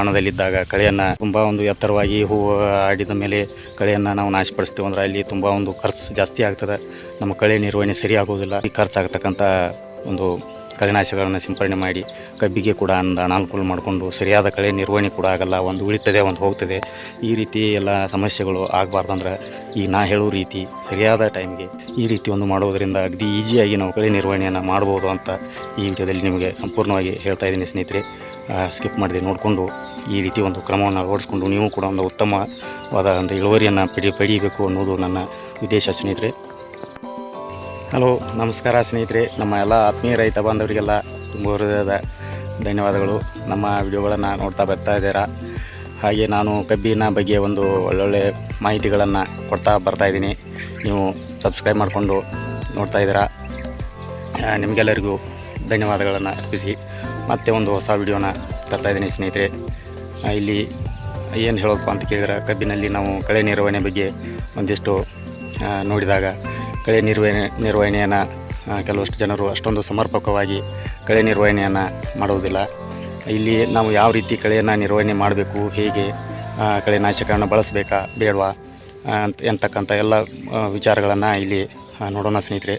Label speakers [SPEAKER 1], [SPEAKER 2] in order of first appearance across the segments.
[SPEAKER 1] ಪ್ರಮಾಣದಲ್ಲಿದ್ದಾಗ ಕಳೆಯನ್ನು ತುಂಬ ಒಂದು ಎತ್ತರವಾಗಿ ಹೂವು ಆಡಿದ ಮೇಲೆ ಕಳೆಯನ್ನು ನಾವು ನಾಶಪಡಿಸ್ತೀವಿ ಅಂದ್ರೆ ಅಲ್ಲಿ ತುಂಬ ಒಂದು ಖರ್ಚು ಜಾಸ್ತಿ ಆಗ್ತದೆ. ನಮ್ಮ ಕಳೆ ನಿರ್ವಹಣೆ ಸರಿ ಆಗೋದಿಲ್ಲ ಈ ಖರ್ಚಾಗತಕ್ಕಂಥ ಒಂದು ಕಳೆನಾಶಕಗಳನ್ನು ಸಿಂಪರಣೆ ಮಾಡಿ ಕಬ್ಬಿಗೆ ಕೂಡ ಅನಾನುಕೂಲ ಮಾಡಿಕೊಂಡು ಸರಿಯಾದ ಕಳೆ ನಿರ್ವಹಣೆ ಕೂಡ ಆಗಲ್ಲ, ಒಂದು ಉಳಿತದೆ, ಒಂದು ಹೋಗ್ತದೆ. ಈ ರೀತಿ ಎಲ್ಲ ಸಮಸ್ಯೆಗಳು ಆಗಬಾರ್ದಂದ್ರೆ ಈ ನಾ ಹೇಳೋ ರೀತಿ ಸರಿಯಾದ ಟೈಮ್ಗೆ ಈ ರೀತಿ ಒಂದು ಮಾಡೋದರಿಂದ ಅಗದಿ ಈಸಿಯಾಗಿ ನಾವು ಕಳೆ ನಿರ್ವಹಣೆಯನ್ನು ಮಾಡ್ಬೋದು ಅಂತ ಈ ವಿಡಿಯೋದಲ್ಲಿ ನಿಮಗೆ ಸಂಪೂರ್ಣವಾಗಿ ಹೇಳ್ತಾ ಇದ್ದೀನಿ ಸ್ನೇಹಿತರೆ. ಸ್ಕಿಪ್ ಮಾಡಿದೆ ನೋಡಿಕೊಂಡು ಈ ರೀತಿ ಒಂದು ಕ್ರಮವನ್ನು ಅಳವಡಿಸ್ಕೊಂಡು ನೀವು ಕೂಡ ಒಂದು ಉತ್ತಮವಾದ ಒಂದು ಇಳುವರಿಯನ್ನು ಪಡಿ, ಪಡೀಬೇಕು ಅನ್ನೋದು ನನ್ನ ಉದ್ದೇಶ ಸ್ನೇಹಿತರೆ. ಹಲೋ, ನಮಸ್ಕಾರ ಸ್ನೇಹಿತರೆ. ನಮ್ಮ ಎಲ್ಲ ಆತ್ಮೀಯ ರೈತ ಬಾಂಧವರಿಗೆಲ್ಲ ತುಂಬ ಹೃದಯದ ಧನ್ಯವಾದಗಳು. ನಮ್ಮ ವಿಡಿಯೋಗಳನ್ನು ನೋಡ್ತಾ ಬರ್ತಾ ಇದ್ದೀರಾ? ಹಾಗೆ ನಾನು ಕಬ್ಬಿನ ಬಗ್ಗೆ ಒಂದು ಒಳ್ಳೊಳ್ಳೆ ಮಾಹಿತಿಗಳನ್ನು ಕೊಡ್ತಾ ಬರ್ತಾ ಇದ್ದೀನಿ. ನೀವು ಸಬ್ಸ್ಕ್ರೈಬ್ ಮಾಡಿಕೊಂಡು ನೋಡ್ತಾ ಇದ್ದೀರಾ? ನಿಮಗೆಲ್ಲರಿಗೂ ಧನ್ಯವಾದಗಳನ್ನು ಅರ್ಪಿಸಿ ಮತ್ತೆ ಒಂದು ಹೊಸ ವಿಡಿಯೋನ ತರ್ತಾ ಇದ್ದೀನಿ ಸ್ನೇಹಿತರೆ. ಇಲ್ಲಿ ಏನು ಹೇಳೋಪ್ಪ ಅಂತ ಕೇಳಿದ್ರೆ, ಕಬ್ಬಿನಲ್ಲಿ ನಾವು ಕಳೆ ನಿರ್ವಹಣೆ ಬಗ್ಗೆ ಒಂದಿಷ್ಟು ನೋಡಿದಾಗ ಕಳೆ ನಿರ್ವಹಣೆ ನಿರ್ವಹಣೆಯನ್ನು ಕೆಲವಷ್ಟು ಜನರು ಅಷ್ಟೊಂದು ಸಮರ್ಪಕವಾಗಿ ಕಳೆ ನಿರ್ವಹಣೆಯನ್ನು ಮಾಡುವುದಿಲ್ಲ. ಇಲ್ಲಿ ನಾವು ಯಾವ ರೀತಿ ಕಳೆಯನ್ನು ನಿರ್ವಹಣೆ ಮಾಡಬೇಕು, ಹೇಗೆ ಕಳೆ ನಾಶಕವನ್ನು ಬಳಸಬೇಕಾ ಬೇಡವಾ ಅಂತ ಎಂತಕ್ಕಂಥ ಎಲ್ಲ ವಿಚಾರಗಳನ್ನು ಇಲ್ಲಿ ನೋಡೋಣ ಸ್ನೇಹಿತರೆ.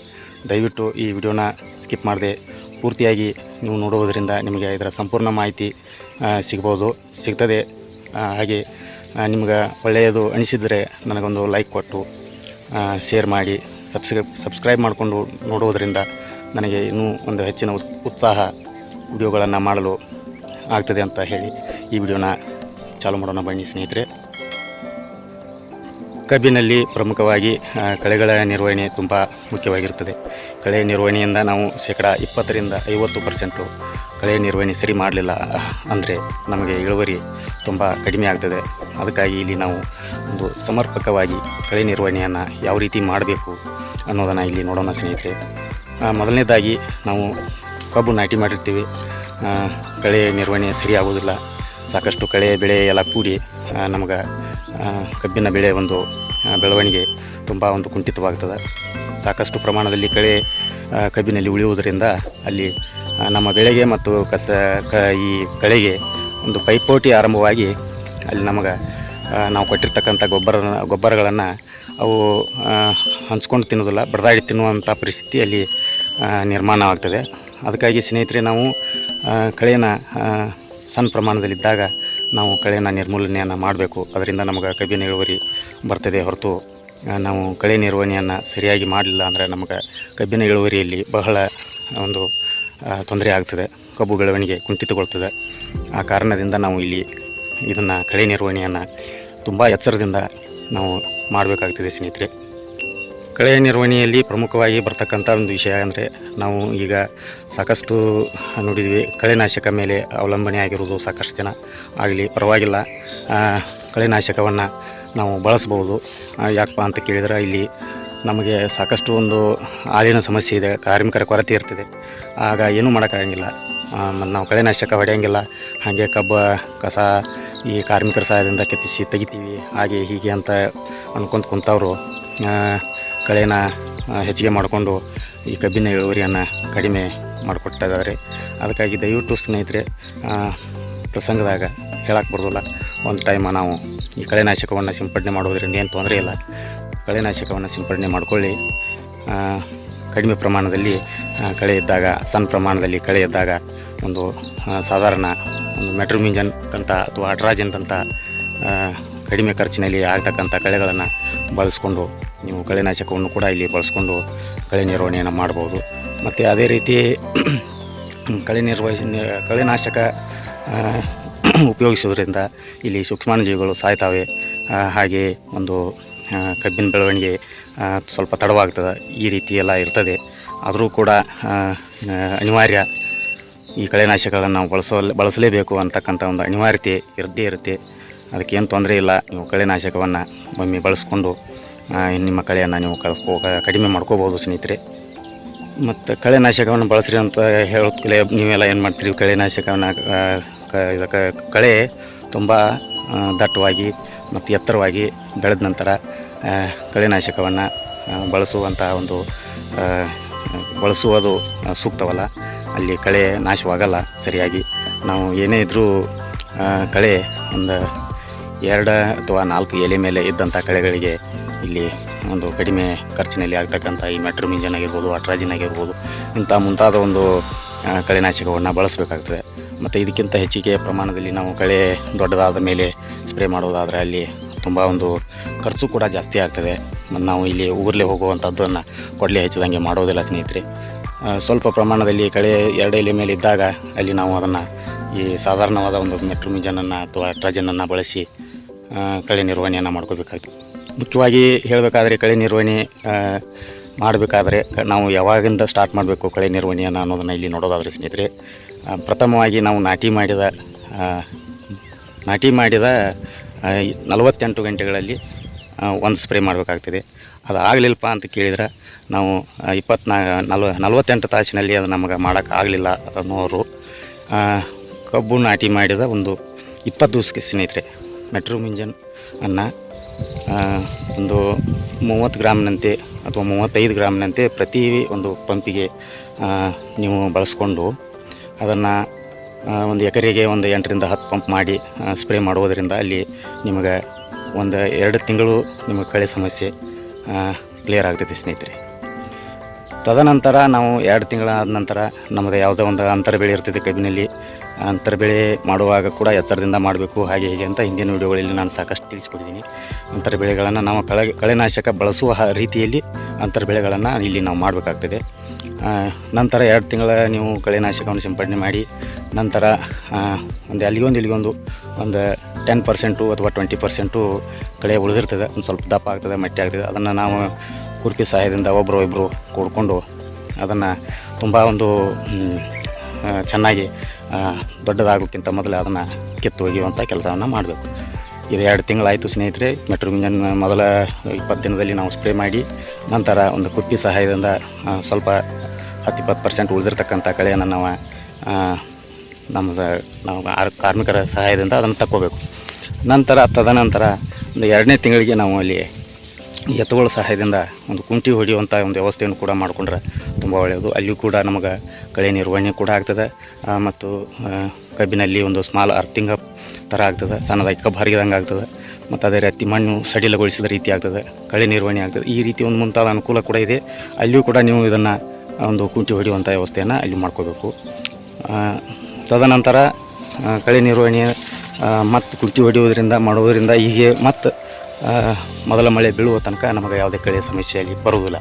[SPEAKER 1] ದಯವಿಟ್ಟು ಈ ವಿಡಿಯೋನ ಸ್ಕಿಪ್ ಮಾಡದೆ ಪೂರ್ತಿಯಾಗಿ ನೀವು ನೋಡುವುದರಿಂದ ನಿಮಗೆ ಇದರ ಸಂಪೂರ್ಣ ಮಾಹಿತಿ ಸಿಗ್ಬೋದು. ಸಿಗ್ತದೆ ಹಾಗೆ ನಿಮ್ಗೆ ಒಳ್ಳೆಯದು ಅನಿಸಿದರೆ ನನಗೊಂದು ಲೈಕ್ ಕೊಟ್ಟು ಶೇರ್ ಮಾಡಿ. ಸಬ್ಸ್ಕ್ರೈಬ್ ಸಬ್ಸ್ಕ್ರೈಬ್ ಮಾಡಿಕೊಂಡು ನೋಡುವುದರಿಂದ ನನಗೆ ಇನ್ನೂ ಒಂದು ಹೆಚ್ಚಿನ ಉತ್ಸ್ ಉತ್ಸಾಹ ವಿಡಿಯೋಗಳನ್ನು ಮಾಡಲು ಆಗ್ತದೆ ಅಂತ ಹೇಳಿ ಈ ವಿಡಿಯೋನ ಚಾಲು ಮಾಡೋಣ ಬನ್ನಿ ಸ್ನೇಹಿತರೆ. ಕಬ್ಬಿನಲ್ಲಿ ಪ್ರಮುಖವಾಗಿ ಕಳೆಗಳ ನಿರ್ವಹಣೆ ತುಂಬ ಮುಖ್ಯವಾಗಿರುತ್ತದೆ. ಕಳೆ ನಿರ್ವಹಣೆಯಿಂದ ನಾವು ಶೇಕಡ ಇಪ್ಪತ್ತರಿಂದ ಐವತ್ತು ಪರ್ಸೆಂಟು ಕಳೆ ನಿರ್ವಹಣೆ ಸರಿ ಮಾಡಲಿಲ್ಲ, ಅಂದರೆ ನಮಗೆ ಇಳುವರಿ ತುಂಬ ಕಡಿಮೆ ಆಗ್ತದೆ. ಅದಕ್ಕಾಗಿ ಇಲ್ಲಿ ನಾವು ಒಂದು ಸಮರ್ಪಕವಾಗಿ ಕಳೆ ನಿರ್ವಹಣೆಯನ್ನು ಯಾವ ರೀತಿ ಮಾಡಬೇಕು ಅನ್ನೋದನ್ನು ಇಲ್ಲಿ ನೋಡೋಣ ಸ್ನೇಹಿತರೆ. ಮೊದಲನೇದಾಗಿ ನಾವು ಕಬ್ಬು ನಾಟಿ ಮಾಡಿರ್ತೀವಿ. ಕಳೆ ನಿರ್ವಹಣೆ ಸರಿ ಆಗೋದಿಲ್ಲ ಸಾಕಷ್ಟು ಕಳೆ, ಬೆಳೆ ಎಲ್ಲ ಕೂಡಿ ನಮಗೆ ಕಬ್ಬಿನ ಬೆಳೆ ಒಂದು ಬೆಳವಣಿಗೆ ತುಂಬ ಒಂದು ಕುಂಠಿತವಾಗ್ತದೆ. ಸಾಕಷ್ಟು ಪ್ರಮಾಣದಲ್ಲಿ ಕಳೆ ಕಬ್ಬಿನಲ್ಲಿ ಉಳಿಯುವುದರಿಂದ ಅಲ್ಲಿ ನಮ್ಮ ಬೆಳೆಗೆ ಮತ್ತು ಕಸ, ಕ, ಈ ಕಳೆಗೆ ಒಂದು ಪೈಪೋಟಿ ಆರಂಭವಾಗಿ ಅಲ್ಲಿ ನಮಗೆ ನಾವು ಕೊಟ್ಟಿರ್ತಕ್ಕಂಥ ಗೊಬ್ಬರ, ಗೊಬ್ಬರಗಳನ್ನು ಅವು ಹಂಚ್ಕೊಂಡು ತಿನ್ನೋದಿಲ್ಲ ಬಡದಾಡಿ ತಿನ್ನುವಂಥ ಪರಿಸ್ಥಿತಿ ಅಲ್ಲಿ ನಿರ್ಮಾಣವಾಗ್ತದೆ ಅದಕ್ಕಾಗಿ ಸ್ನೇಹಿತರೆ ನಾವು ಕಳೆನ ಸಣ್ಣ ಪ್ರಮಾಣದಲ್ಲಿದ್ದಾಗ ನಾವು ಕಳೆನ ನಿರ್ಮೂಲನೆಯನ್ನು ಮಾಡಬೇಕು. ಅದರಿಂದ ನಮಗೆ ಕಬ್ಬಿನ ಇಳುವರಿ ಬರ್ತದೆ ಹೊರತು ನಾವು ಕಳೆ ನಿರ್ವಹಣೆಯನ್ನು ಸರಿಯಾಗಿ ಮಾಡಲಿಲ್ಲ ಅಂದರೆ ನಮಗೆ ಕಬ್ಬಿನ ಇಳುವರಿಯಲ್ಲಿ ಬಹಳ ಒಂದು ತೊಂದರೆ ಆಗ್ತದೆ, ಕಬ್ಬು ಬೆಳವಣಿಗೆ ಕುಂಠಿತಗೊಳ್ತದೆ. ಆ ಕಾರಣದಿಂದ ನಾವು ಇಲ್ಲಿ ಇದನ್ನು ಕಳೆ ನಿರ್ವಹಣೆಯನ್ನು ತುಂಬ ಎಚ್ಚರದಿಂದ ನಾವು ಮಾಡಬೇಕಾಗ್ತದೆ ಸ್ನೇಹಿತರೆ. ಕಳೆ ನಿರ್ವಹಣೆಯಲ್ಲಿ ಪ್ರಮುಖವಾಗಿ ಬರ್ತಕ್ಕಂಥ ಒಂದು ವಿಷಯ ಅಂದರೆ ನಾವು ಈಗ ಸಾಕಷ್ಟು ನೋಡಿದ್ವಿ ಕಳೆನಾಶಕ ಮೇಲೆ ಅವಲಂಬನೆ ಆಗಿರೋದು ಸಾಕಷ್ಟು ಜನ. ಆಗಲಿ ಪರವಾಗಿಲ್ಲ. ಕಳೆನಾಶಕವನ್ನು ನಾವು ಬಳಸ್ಬೋದು ಯಾಕಪ್ಪ ಅಂತ ಕೇಳಿದ್ರೆ ಇಲ್ಲಿ ನಮಗೆ ಸಾಕಷ್ಟು ಒಂದು ಹಾಲಿನ ಸಮಸ್ಯೆ ಇದೆ, ಕಾರ್ಮಿಕರ ಕೊರತೆ ಇರ್ತದೆ. ಆಗ ಏನೂ ಮಾಡೋಕ್ಕಾಗಂಗಿಲ್ಲ ಮತ್ತು ನಾವು ಕಳೆನಾಶಕ ಹೊಡೆಯಂಗಿಲ್ಲ. ಹಾಗೆ ಕಬ್ಬ, ಕಸ ಈ ಕಾರ್ಮಿಕರ ಸಹಾಯದಿಂದ ಕೆತ್ತಿಸಿ ತೆಗಿತೀವಿ. ಹಾಗೆ ಹೀಗೆ ಅಂತ ಅನ್ಕೊಂತ ಕುಂತವರು. ಕಳೆನ ಹೆಚ್ಚಿಗೆ ಮಾಡಿಕೊಂಡು ಈ ಕಬ್ಬಿನ ಇಳುವರಿಯನ್ನು ಕಡಿಮೆ ಮಾಡಿಕೊಡ್ತಾ ಇದ್ದಾರೆ ಅದಕ್ಕಾಗಿ ದಯವಿಟ್ಟು ಸ್ನೇಹಿತರೆ ಪ್ರಸಂಗದಾಗ ಹೇಳಕ್ಕೆ ಬರೋದಿಲ್ಲ. ಒಂದು ಟೈಮ ನಾವು ಈ ಕಳೆನಾಶಕವನ್ನು ಸಿಂಪಡಣೆ ಮಾಡೋದ್ರಿಂದ ಏನು ತೊಂದರೆ ಇಲ್ಲ. ಕಳೆನಾಶಕವನ್ನು ಸಿಂಪಡಣೆ ಮಾಡ್ಕೊಳ್ಳಿ. ಕಡಿಮೆ ಪ್ರಮಾಣದಲ್ಲಿ ಕಳೆ ಇದ್ದಾಗ, ಸಣ್ಣ ಪ್ರಮಾಣದಲ್ಲಿ ಕಳೆ ಇದ್ದಾಗ ಒಂದು ಸಾಧಾರಣ ಒಂದು ಮೆಟ್ರೋಮಿಂಜನ್ ಅಂತ ಅಥವಾ ಅಟ್ರಾಜನ್ ಅಂತ ಕಡಿಮೆ ಖರ್ಚಿನಲ್ಲಿ ಆಗ್ತಕ್ಕಂಥ ಕಳೆಗಳನ್ನು ಬಳಸ್ಕೊಂಡು ನೀವು ಕಳೆನಾಶಕವನ್ನು ಕೂಡ ಇಲ್ಲಿ ಬಳಸ್ಕೊಂಡು ಕಳೆ ನಿರ್ವಹಣೆಯನ್ನು ಮಾಡ್ಬೋದು. ಮತ್ತು ಅದೇ ರೀತಿ ಕಳೆ ನಿರ್ವಹಿಸಿ ಕಳೆನಾಶಕ ಉಪಯೋಗಿಸೋದ್ರಿಂದ ಇಲ್ಲಿ ಸೂಕ್ಷ್ಮಾಣುಜೀವಿಗಳು ಸಾಯ್ತವೆ. ಹಾಗೆ ಒಂದು ಕಬ್ಬಿನ ಬೆಳವಣಿಗೆ ಸ್ವಲ್ಪ ತಡವಾಗ್ತದೆ, ಈ ರೀತಿ ಎಲ್ಲ ಇರ್ತದೆ. ಆದರೂ ಕೂಡ ಅನಿವಾರ್ಯ ಈ ಕಳೆನಾಶಕಗಳನ್ನು ನಾವು ಬಳಸೋ ಬಳಸಲೇಬೇಕು ಅಂತಕ್ಕಂಥ ಒಂದು ಅನಿವಾರ್ಯತೆ ಇರದೇ ಇರುತ್ತೆ. ಅದಕ್ಕೇನು ತೊಂದರೆ ಇಲ್ಲ. ನೀವು ಕಳೆನಾಶಕವನ್ನು ಒಮ್ಮೆ ಬಳಸ್ಕೊಂಡು ನಿಮ್ಮ ಕಳೆಯನ್ನು ನೀವು ಕಳ್ಕೊ ಕಡಿಮೆ ಮಾಡ್ಕೋಬೋದು ಸ್ನೇಹಿತರೆ. ಮತ್ತು ಕಳೆನಾಶಕವನ್ನು ಬಳಸ್ರಿ ಅಂತ ಹೇಳೋದ್ಕಲೆ ನೀವೆಲ್ಲ ಏನು ಮಾಡ್ತೀರಿ? ಕಳೆನಾಶಕವನ್ನು ಇದಕ್ಕೆ ಕಳೆ ತುಂಬ ದಟ್ಟವಾಗಿ ಮತ್ತು ಎತ್ತರವಾಗಿ ಬೆಳೆದ ನಂತರ ಕಳೆನಾಶಕವನ್ನು ಬಳಸುವಂತಹ ಒಂದು ಬಳಸುವುದು ಸೂಕ್ತವಲ್ಲ. ಅಲ್ಲಿ ಕಳೆ ನಾಶವಾಗಲ್ಲ ಸರಿಯಾಗಿ. ನಾವು ಏನೇ ಇದ್ದರೂ ಕಳೆ ಒಂದು ಎರಡು ಅಥವಾ ನಾಲ್ಕು ಎಲೆ ಮೇಲೆ ಇದ್ದಂಥ ಕಳೆಗಳಿಗೆ ಇಲ್ಲಿ ಒಂದು ಕಡಿಮೆ ಖರ್ಚಿನಲ್ಲಿ ಆಗ್ತಕ್ಕಂಥ ಈ ಮೆಟ್ರೋಮಿಂಜನ್ ಆಗಿರ್ಬೋದು, ಅಟ್ರಾಜಿನ್ ಆಗಿರ್ಬೋದು, ಇಂಥ ಮುಂತಾದ ಒಂದು ಕಳೆನಾಶಕವನ್ನು ಬಳಸಬೇಕಾಗ್ತದೆ. ಮತ್ತು ಇದಕ್ಕಿಂತ ಹೆಚ್ಚಿಗೆ ಪ್ರಮಾಣದಲ್ಲಿ ನಾವು ಕಳೆ ದೊಡ್ಡದಾದ ಮೇಲೆ ಸ್ಪ್ರೇ ಮಾಡೋದಾದರೆ ಅಲ್ಲಿ ತುಂಬ ಒಂದು ಖರ್ಚು ಕೂಡ ಜಾಸ್ತಿ ಆಗ್ತದೆ. ಮತ್ತು ನಾವು ಇಲ್ಲಿ ಉಗುರ್ಲೆ ಹೋಗುವಂಥದ್ದನ್ನು ಕೊಡಲೆ ಹೆಚ್ಚಿದಂಗೆ ಮಾಡೋದಿಲ್ಲ ಸ್ನೇಹಿತರೆ. ಸ್ವಲ್ಪ ಪ್ರಮಾಣದಲ್ಲಿ ಕಳೆ ಎರಡು ಎಲೆ ಮೇಲೆ ಇದ್ದಾಗ ಅಲ್ಲಿ ನಾವು ಅದನ್ನು ಈ ಸಾಧಾರಣವಾದ ಒಂದು ಮೆಟ್ರೋಮಿಜನನ್ನು ಅಥವಾ ಅಟ್ರಾಜನನ್ನು ಬಳಸಿ ಕಳೆ ನಿರ್ವಹಣೆಯನ್ನು ಮಾಡ್ಕೋಬೇಕಾಗಿ ಮುಖ್ಯವಾಗಿ ಹೇಳಬೇಕಾದ್ರೆ ಕಳೆ ನಿರ್ವಹಣೆ ಮಾಡಬೇಕಾದ್ರೆ ನಾವು ಯಾವಾಗಿಂದ ಸ್ಟಾರ್ಟ್ ಮಾಡಬೇಕು ಕಳೆ ನಿರ್ವಹಣೆಯನ್ನು ಅನ್ನೋದನ್ನು ಇಲ್ಲಿ ನೋಡೋದಾದ್ರೆ ಸ್ನೇಹಿತರೆ ಪ್ರಥಮವಾಗಿ ನಾವು ನಾಟಿ ಮಾಡಿದ ನಾಟಿ ಮಾಡಿದ ನಲವತ್ತೆಂಟು ಗಂಟೆಗಳಲ್ಲಿ ಒಂದು ಸ್ಪ್ರೇ ಮಾಡಬೇಕಾಗ್ತದೆ. ಅದು ಆಗಲಿಲ್ಲಪ್ಪ ಅಂತ ಕೇಳಿದ್ರೆ ನಾವು ಇಪ್ಪತ್ನಾ ನಲ್ವ ನಲವತ್ತೆಂಟು ತಾಸಿನಲ್ಲಿ ಅದು ನಮಗೆ ಮಾಡೋಕ್ಕಾಗಲಿಲ್ಲ ಅನ್ನೋರು ಕಬ್ಬು ನಾಟಿ ಮಾಡಿದ ಒಂದು ಇಪ್ಪತ್ತು ದಿವಸಕ್ಕೆ ಸ್ನೇಹಿತರೆ ಮೆಟ್ರೋಮಿಂಜನ್ ಅನ್ನು ಒಂದು ಮೂವತ್ತು ಗ್ರಾಮ್ನಂತೆ ಅಥವಾ ಮೂವತ್ತೈದು ಗ್ರಾಮ್ನಂತೆ ಪ್ರತಿ ಒಂದು ಪಂಪಿಗೆ ನೀವು ಬಳಸ್ಕೊಂಡು ಅದನ್ನು ಒಂದು ಎಕರೆಗೆ ಒಂದು ಎಂಟರಿಂದ ಹತ್ತು ಪಂಪ್ ಮಾಡಿ ಸ್ಪ್ರೇ ಮಾಡುವುದರಿಂದ ಅಲ್ಲಿ ನಿಮಗೆ ಒಂದು ಎರಡು ತಿಂಗಳು ನಿಮಗೆ ಕಳೆ ಸಮಸ್ಯೆ ಕ್ಲಿಯರ್ ಆಗ್ತೈತೆ ಸ್ನೇಹಿತರೆ. ತದನಂತರ ನಾವು ಎರಡು ತಿಂಗಳಾದ ನಂತರ ನಮ್ಮದು ಯಾವುದೋ ಒಂದು ಅಂತರ ಬೆಳೆ ಇರ್ತದೆ ಕಬ್ಬಿನಲ್ಲಿ ಅಂತರ ಬೆಳೆ ಮಾಡುವಾಗ ಕೂಡ ಎತ್ತರದಿಂದ ಮಾಡಬೇಕು, ಹಾಗೆ ಹೀಗೆ ಅಂತ ಹಿಂದಿನ ವಿಡಿಯೋಗಳಲ್ಲಿ ನಾನು ಸಾಕಷ್ಟು ತಿಳಿಸ್ಕೊಟ್ಟಿದ್ದೀನಿ. ಅಂತರ ಬೆಳೆಗಳನ್ನು ನಾವು ಕಳೆ, ಕಳೆನಾಶಕ ಬಳಸುವ ರೀತಿಯಲ್ಲಿ ಅಂತರ ಬೆಳೆಗಳನ್ನು ಇಲ್ಲಿ ನಾವು ಮಾಡಬೇಕಾಗ್ತದೆ. ನಂತರ ಎರಡು ತಿಂಗಳ ನೀವು ಕಳೆನಾಶಕವನ್ನು ಸಿಂಪಡಣೆ ಮಾಡಿ, ನಂತರ ಒಂದು ಅಲ್ಲಿಗೊಂದು ಇಲ್ಲಿಗೊಂದು ಒಂದು ಟೆನ್ ಪರ್ಸೆಂಟು ಅಥವಾ ಟ್ವೆಂಟಿ ಪರ್ಸೆಂಟು ಕಳೆ ಉಳಿದಿರ್ತದೆ. ಒಂದು ಸ್ವಲ್ಪ ದಪ್ಪ ಆಗ್ತದೆ, ಮಟ್ಟಿ ಆಗ್ತದೆ. ಅದನ್ನು ನಾವು ಕುರ್ಕಿ ಸಹಾಯದಿಂದ ಒಬ್ಬರು ಇಬ್ಬರು ಕೂಡಿಕೊಂಡು ಅದನ್ನು ತುಂಬ ಒಂದು ಚೆನ್ನಾಗಿ ದೊಡ್ಡದಾಗೋಕ್ಕಿಂತ ಮೊದಲು ಅದನ್ನು ಕಿತ್ತು ಒಗೆಯುವಂಥ ಕೆಲಸವನ್ನು ಮಾಡಬೇಕು. ಇದು ಎರಡು ತಿಂಗಳಾಯಿತು ಸ್ನೇಹಿತರೆ ಮೆಟ್ರೋಮಿಂಜನ್ ಮೊದಲ ಇಪ್ಪತ್ತು ದಿನದಲ್ಲಿ ನಾವು ಸ್ಪ್ರೇ ಮಾಡಿ, ನಂತರ ಒಂದು ಕುಪ್ಪಿ ಸಹಾಯದಿಂದ ಸ್ವಲ್ಪ ಹತ್ತಿಪ್ಪತ್ತು ಪರ್ಸೆಂಟ್ ಉಳಿದಿರ್ತಕ್ಕಂಥ ಕಳೆಯನ್ನು ನಾವು ನಮ್ಮ ನಾವು ಕಾರ್ಮಿಕರ ಸಹಾಯದಿಂದ ಅದನ್ನು ತಕ್ಕೋಬೇಕು. ನಂತರ ತದನಂತರ ಒಂದು ಎರಡನೇ ತಿಂಗಳಿಗೆ ನಾವು ಅಲ್ಲಿ ಎತ್ತುಗಳ ಸಹಾಯದಿಂದ ಒಂದು ಕುಂಟಿ ಹೊಡೆಯುವಂಥ ಒಂದು ವ್ಯವಸ್ಥೆಯನ್ನು ಕೂಡ ಮಾಡಿಕೊಂಡ್ರೆ ತುಂಬ ಒಳ್ಳೆಯದು. ಅಲ್ಲಿಯೂ ಕೂಡ ನಮಗೆ ಕಳೆ ನಿರ್ವಹಣೆ ಕೂಡ ಆಗ್ತದೆ. ಮತ್ತು ಕಬ್ಬಿನಲ್ಲಿ ಒಂದು ಸ್ಮಾಲ್ ಅರ್ಥಿಂಗ ಥರ ಆಗ್ತದೆ. ಸಣ್ಣದಾಗಿ ಕಬ್ಬು ಹರಿದಂಗೆ ಆಗ್ತದೆ. ಮತ್ತು ಅದೇ ರೀತಿ ಮಣ್ಣು ಸಡಿಲಗೊಳಿಸಿದ ರೀತಿ ಆಗ್ತದೆ. ಕಳೆ ನಿರ್ವಹಣೆ ಆಗ್ತದೆ. ಈ ರೀತಿ ಒಂದು ಮುಂತಾದ ಅನುಕೂಲ ಕೂಡ ಇದೆ. ಅಲ್ಲಿಯೂ ಕೂಡ ನೀವು ಇದನ್ನು ಒಂದು ಕುಂಟಿ ಹೊಡೆಯುವಂಥ ವ್ಯವಸ್ಥೆಯನ್ನು ಅಲ್ಲಿ ಮಾಡ್ಕೋಬೇಕು. ತದನಂತರ ಕಳೆ ನಿರ್ವಹಣೆ ಮತ್ತು ಕುಂಟಿ ಹೊಡೆಯುವುದರಿಂದ, ಮಾಡುವುದರಿಂದ ಹೀಗೆ ಮತ್ತು ಮೊದಲ ಮಳೆ ಬೀಳುವ ತನಕ ನಮಗೆ ಯಾವುದೇ ಕಳೆ ಸಮಸ್ಯೆ ಅಲ್ಲಿ ಬರುವುದಿಲ್ಲ.